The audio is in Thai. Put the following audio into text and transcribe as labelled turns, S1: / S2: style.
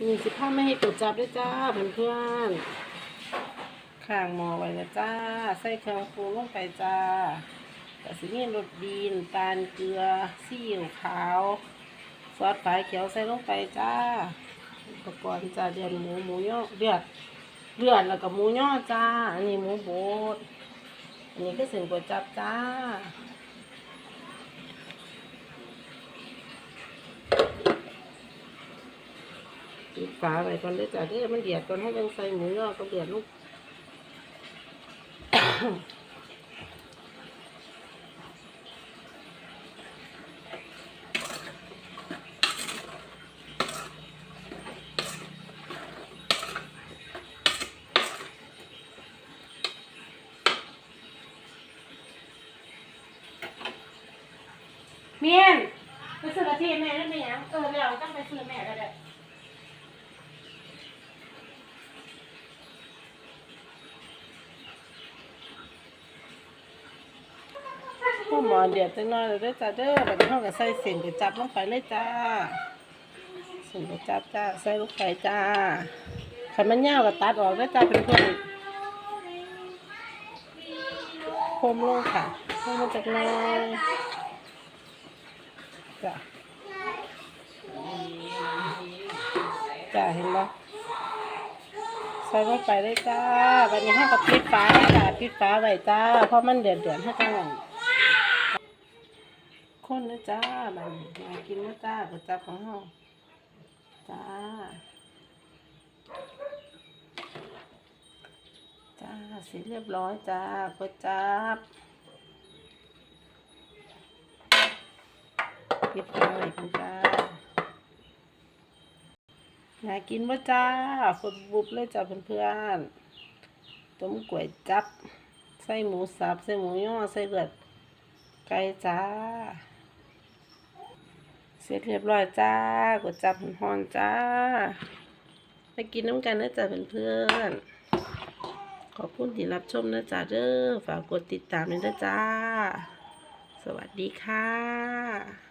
S1: มีสิผ้าไม่ให้ตรวจจับด้วยจ้าเพื่อนเพื่อนๆข้างหมอไว้แล้วจ้า ใส่เครื่องปรุงลงไปจ้ากระสีมีรสดีนตาลเกลือซีอิ๊วขาว ซอสฝายเขียวใส่ลงไปจ้า อุปกรณ์จ้าเดือนหมูหมูย่อเลือดเลือดแล้วก็หมูย่อจ้า อันนี้หมูบดอันนี้ก็เส้นก๋วยจับจ้า ปิดฝาไว้ก่อนเลยจ้ะเด้อมันเดือดก่อนให้ยังใส่หมูยอก็เดือดลูกเมียนไปซื้อกะทิแม่ได้ไหมยังเออแล้วต้องไปซื้อแม่ได้ เลยผู้หมอเดือดจังน้อยเลยเด้จ้าเด้อบัดนี้เฮาก็ใส่เส้นก๋วยจับลงไปเลยจ้าเส้นก๋วยจับจ้าใส่ลงไปจ้าคันมันยาวก็ตัดออกเด้จ้าเพื่อนๆคมลงค่ะคมมาจากหน้อยจ้าจ้าเห็นบ่ใส่ลงไปเลยจ้าบัดนี้เฮาก็ปิดฝาเลยจ้าปิดฝาไว้จ้า เพราะมันเดือดเดือดๆเฮาจังหวะ คนนะจ้าบันมากินนะจ้าก๋วยจับของเราจ้า จ้าเสร็จเรียบร้อยจ้าก๋วยจับปิดไฟกันจ้าอยากกินบ่จ้าฝดบุบเลยจ้าเพื่อนๆต้มก๋วยจับ ใส่หมูสับ ใส่หมูย่อ ใส่เลือดไก่จ้า เสร็จเรียบร้อยจ้ากดจับหอนจ้าไปกินน้ำกันนะจ๊ะเพื่อนๆขอบคุณที่รับชมนะจ๊ะเด้อฝากกดติดตามด้วยนะจ้า สวัสดีค่ะ